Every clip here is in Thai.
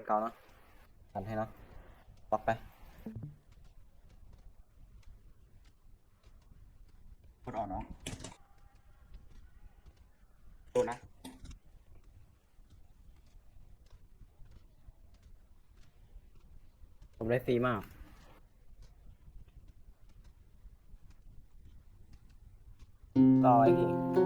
นเก่าเนาะกันให้เนาะบล็อกไปกดออกน้องโดนนะผมได้ฟรีมากต่อไอ้นี่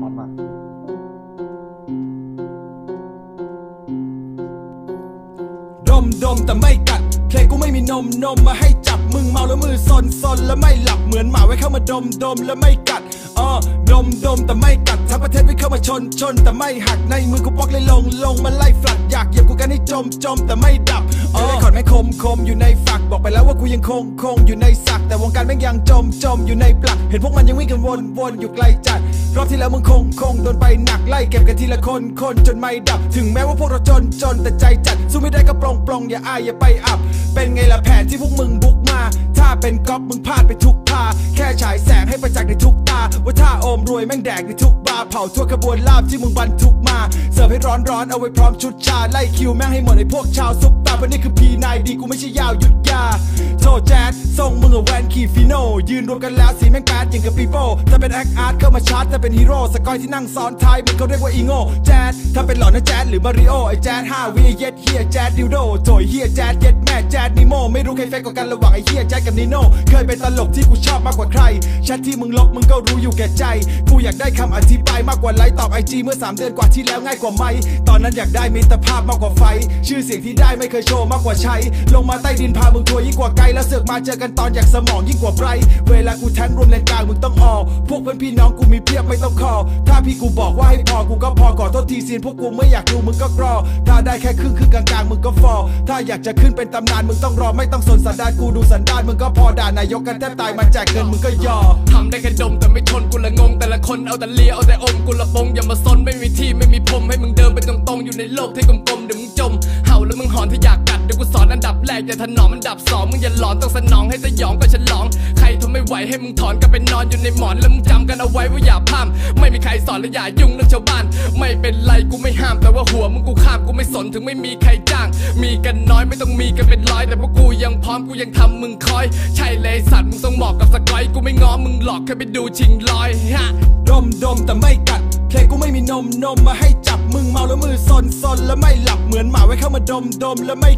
พร้อมมาดมดมแต่ไม่กัดเพลงกูไม่มีนมนมมาให้จับมึงเมาแล้วมือซนซนแล้วไม่หลับเหมือนหมา เข้ามาดมดมแล้วไม่กัดอ๋อดมดมแต่ไม่กัดทั้งประเทศไม่เข้ามาชนชนแต่ไม่หักในมือกูปอกเลยลงลงมาไล่ฟลัดอยากเหยียบกูกันให้จมจมแต่ไม่ดับเออขอนไม่คมคมอยู่ในฝักบอกไปแล้วว่ากูยังคงคงอยู่ในสักแต่วงการแม่งยังจมจมอยู่ในปลัก เห็นพวกมันยังวิ่งกันวนวนอยู่ไกลจัดรอบที่แล้วมึงคงคงโดนไปหนักไล่เก็บกันทีละคนคนจนไม่ดับ ถึงแม้ว่าพวกเราจนจนแต่ใจจัดสู้ไม่ได้ก็ปลงปลงอย่าอายอย่าไปอับ เป็นไงล่ะแผนที่พวกมึงบุกมา ถ้าเป็นก๊อปมึงพลาดไปทุกพาแค่ฉายแสงให้ประจักษ์ในทุกตา ว่าถ้าโอมรวยแม่งแดกในทุกบาร์เผาทั่วขบวนลาบที่มึงบรรทุกมาิฟให้ร้อนร้อนๆเอาไว้พร้อมชุดชา ไล่คิวแม่งให้หมดไอ้พวกชาวซุปตาเพราะนี่คือพีนายดีกูไม่ใช่ยาวหยุดยา โทษแจ๊ดส่งมึงกับแวนขี่ฟิโน ยืนรวมกันแล้วสีแม่งแปดอย่างกับปีโป้ถ้าเป็นแอคอาร์ตเข้ามาชาร์จถ้าเป็นฮีโร่สกอยที่นั่งซ้อนท้ายมึงเขาเรียกว่าอีโง่แจ๊ดถ้าเป็นหลอนนะแจ๊ดหรือมาริโอไอ้แจ๊ดห้าวิเย็ดเฮียแจ๊ดดิวโดโถยเฮียแจ๊ดเย็ดแม่แจ๊ดนิโมไม่รู้ใครเฟกกว่ากันระหว่างไอ้เฮียแจ๊ดกับนิโน่เคยเป็นตลกที่กูชอบมากกว่าใครแชทที่มึงลบมึงก็รู้อยู่แก่ใจกูอยากได้คำอธิบายมากกว่าไลค์ตอบไอจีเมื่อ 3 เดือนกว่าที่แล้วง่ายกว่าไหม ตอนนั้นอยากได้มิตรภาพมากกว่าไฟ ชื่อเสียงที่ได้ไม่เคยโชว์มากกว่าใช้ ลงมาใต้ดินพามึงทัวยิ่งกว่าไกล แล้วเสือกมาเจอกันตอนอยากสมองยิ่งกว่าไบรเวลากูแทงรวมเลนกลางมึงต้องออกพวกเพื่อนพี่น้องกูมีเพียบไม่ต้องคอ ถ้าพี่กูบอกว่าให้พอกูก็พอขอโทษทีซีนพวกกูไม่อยากดูมึงก็กรอ ถ้าได้แค่ครึ่งครึ่งกลางๆมึงก็ฟอ ถ้าอยากจะขึ้นเป็นตำนานมึงต้องรอไม่ต้องสนสันดานกูดูสันดานมึงก็พอด่านายกกันแทบตายมาแจกเงินมึงก็ยอทำได้แค่ดมแต่ไม่ทนกูละงงแต่ละคนเอาแต่เลียเอาแต่อมกูละปงอย่ามาซนไม่มีที่ไม่มีพรมให้มึงเดินไปตรงๆอยู่ในโลกที่กลมๆเดี๋ยวมึงจม เห่าแล้วมึงหอนถ้าอยากกัดเดี๋ยวกูสอนอันดับแรกอย่าถนอมอันดับสองมึงอย่าหลอนต้องสนองให้สยองก็ฉลอง ใครทนไม่ไหวให้มึงถอนกลับไปนอนอยู่ในหมอนแล้วมึงจำกันเอาไว้ว่าอย่าพามไม่มีใครสอนและอย่ายุ่งเรื่องชาวบ้าน ไม่เป็นไรกูไม่ห้ามแต่ว่าหัวมึงกูข้ามกูไม่สนถึงไม่มีใครจ้าง มีกันน้อยไม่ต้องมีกันเป็นร้อยแต่พวกกูยังพร้อมกูยังทำมึงคอย ใช่เลยสัตว์มึงต้องเหมาะกับสกอยกูไม่ง้อมึงหลอกแค่ไปดูชิงลอยฮะดมดมแต่ไม่กัดเพลงกูไม่ นมนมมาให้จับมึงเมาแล้วมือซนซนแล้วไม่หลับเหมือนหมาไว้เข้ามาดมดมแล้วไม่